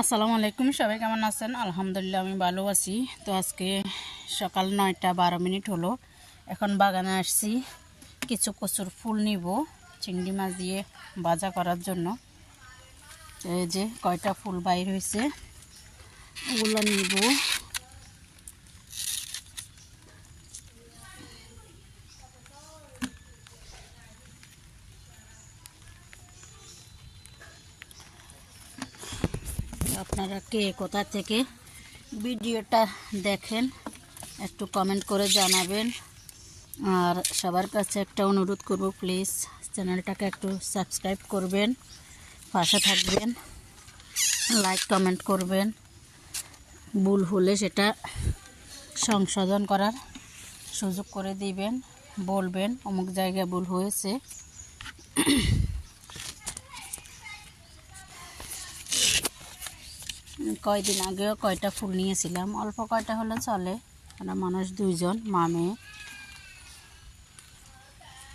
আসসালামু আলাইকুম, সবাই কেমন আছেন? আলহামদুলিল্লাহ, আমি ভালো আছি। তো আজকে সকাল নয়টা বারো মিনিট হলো। এখন বাগানে আসছি। কিছু কচুর ফুল নিব, চিংড়ি মাছ দিয়ে ভাজা করার জন্য। এই যে কয়টা ফুল বাইর হয়েছে, ওগুলো নিব। আপনারা কে কোথা থেকে ভিডিওটা দেখেন, একটু কমেন্ট করে জানাবেন। আর সবার কাছে একটা অনুরোধ করব প্লিজ চ্যানেলটাকে একটু সাবস্ক্রাইব করবেন, পাশে থাকবেন লাইক কমেন্ট করবেন। ভুল হলে সেটা সংশোধন করার সুযোগ করে দিবেন, বলবেন, অমুক জায়গায় ভুল হয়েছে। কয়দিন আগেও কয়টা ফুল নিয়েছিলাম। অল্প কয়টা হলে চলে। আমরা মানুষ দুইজন, মা, মেয়ে।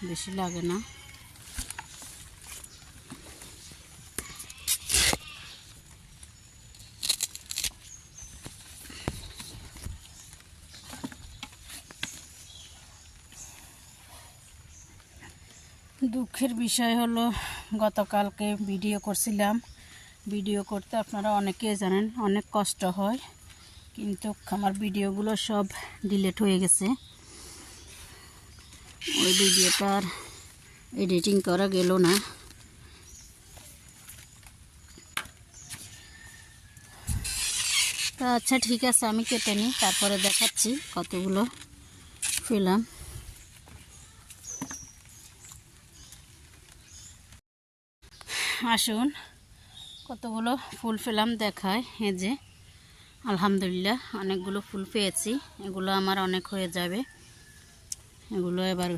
বেশি লাগে না। দুঃখের বিষয় হলো, গতকালকে ভিডিও করছিলাম। ভিডিও করতে আপনারা অনেকেই জানেন, অনেক কষ্ট হয়। কিন্তু আমার ভিডিওগুলো সব ডিলেট হয়ে গেছে। ওই ভিডিওটা আর এডিটিং করা গেল না। তা আচ্ছা ঠিক আছে, আমি কেটে নিই, তারপরে দেখাচ্ছি কতগুলো ফিলাম আসুন। কতগুলো ফুল পেলাম দেখায়, এই যে। আলহামদুলিল্লাহ, অনেকগুলো ফুল পেয়েছি। এগুলো আমার অনেক হয়ে যাবে। এগুলো এবার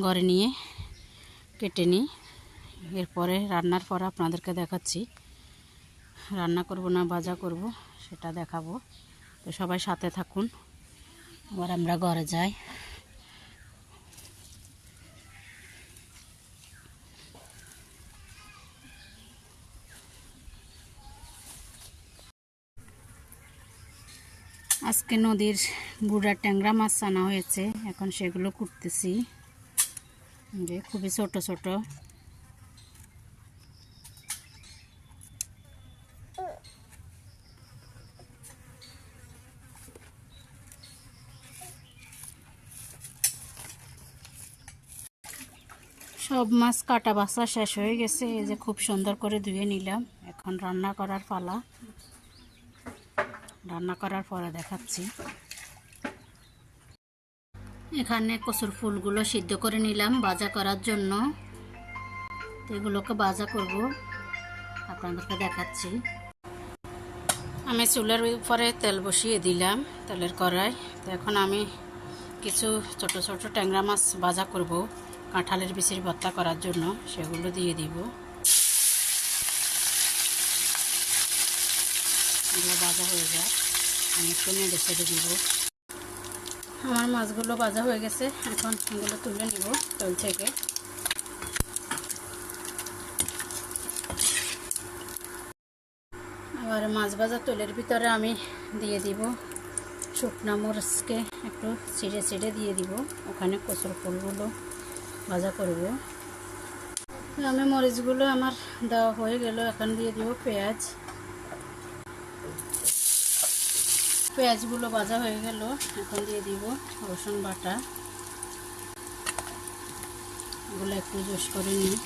ঘরে নিয়ে কেটে নিই। এরপরে রান্নার পর আপনাদেরকে দেখাচ্ছি। রান্না করব না, ভাজা করব, সেটা দেখাবো। তো সবাই সাথে থাকুন। আবার আমরা ঘরে যাই। আজকে নদীর গুড়া ট্যাংরা মাছ আনা হয়েছে। এখন সেগুলো কুটতেছি। যে খুবই ছোট ছোট। সব মাছ কাটা বাসা শেষ হয়ে গেছে। এই যে খুব সুন্দর করে ধুয়ে নিলাম। এখন রান্না করার পালা। রান্না করার পরে দেখাচ্ছি। এখানে কচুর ফুলগুলো সিদ্ধ করে নিলাম ভাজা করার জন্য। এগুলোকে ভাজা করব। আপনাদেরকে দেখাচ্ছি। আমি চুলের উপরে তেল বসিয়ে দিলাম তেলের কড়াই। তো এখন আমি কিছু ছোট ছোট ট্যাংরা মাছ ভাজা করব কাঁঠালের বিচির ভর্তা করার জন্য, সেগুলো দিয়ে দিব। এগুলো ভাজা হয়ে যায় আমি একটু দিব। আমার মাছগুলো ভাজা হয়ে গেছে। এখন এগুলো তুলে নিব তেল থেকে। এবার মাছ ভাজা তেলের ভিতরে আমি দিয়ে দিব শুকনা মরিচকে একটু ছিঁড়ে ছিঁড়ে দিয়ে দিব। ওখানে কচুর ফুলগুলো ভাজা করব। আমি মরিচগুলো আমার দেওয়া হয়ে গেল। এখন দিয়ে দিব পেঁয়াজ। পেঁয়াজগুলো ভাজা হয়ে গেল, এখন দিয়ে দিব রসুন বাটা। এগুলো একটু জোস করে নিই।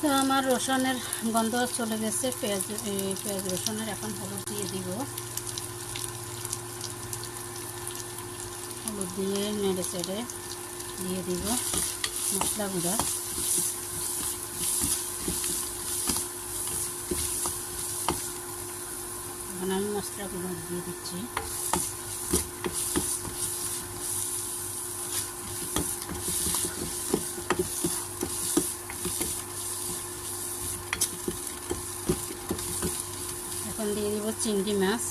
তো আমার রসুনের গন্ধ চলে গেছে, পেঁয়াজ পেঁয়াজ রসুনের এখন হলুদ দিয়ে দিব। হলুদ দিয়ে নেড়ে চেড়ে দিয়ে দিব মশলা গুঁড়া। এখন আমি মশলাগুলো দিয়ে দিচ্ছি। এখন দিয়ে দিব চিংড়ি মাছ।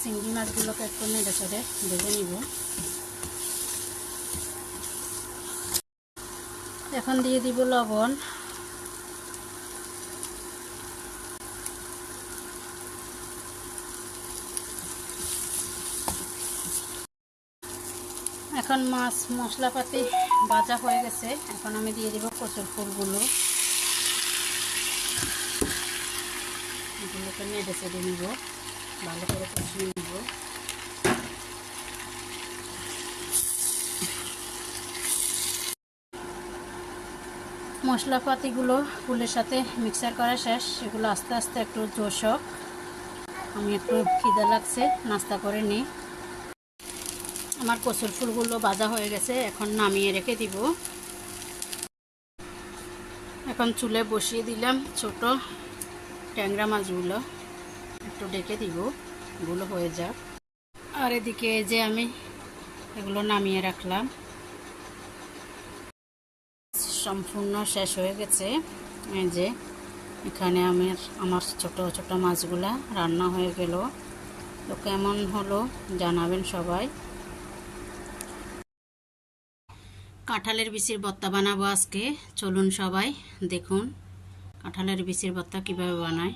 চিংড়ি মাছগুলোকে একটু নেড়ে চেড়ে ভেজে নিব। এখন দিয়ে দিব লবণ। এখন মাছ মশলাপাতি ভাজা হয়ে গেছে। এখন আমি দিয়ে দিব কচুর ফুলগুলো। এগুলোকে নেড়ে চেড়ে নিব। ভালো করে কষিয়ে নিব। মশলাপাতিগুলো ফুলের সাথে মিক্সার করা শেষ, সেগুলো আস্তে আস্তে একটু জোশ হোক। আমি একটু খিদে লাগছে, নাস্তা করে নিই। আমার কচুর ফুলগুলো ভাজা হয়ে গেছে, এখন নামিয়ে রেখে দিব। এখন চুলে বসিয়ে দিলাম ছোট ট্যাংরা মাছগুলো। একটু ডেকে দিব, এগুলো হয়ে যাক। আর এদিকে যে আমি এগুলো নামিয়ে রাখলাম। সম্পূর্ণ শেষ হয়ে গেছে। এই যে এখানে আমি আমার ছোট ছোট মাছগুলা রান্না হয়ে গেল। তো কেমন হলো জানাবেন সবাই। কাঁঠালের বিচির ভর্তা বানাবো আজকে। চলুন সবাই দেখুন কাঁঠালের বিচির ভর্তা কীভাবে বানায়।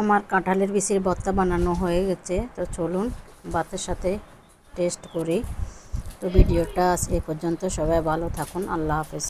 আমার কাঁঠালের বিচির ভর্তা বানানো হয়ে গেছে। তো চলুন ভাতের সাথে টেস্ট করি। তো ভিডিওটা এ পর্যন্ত। সবাই ভালো থাকুন। আল্লাহ হাফেজ।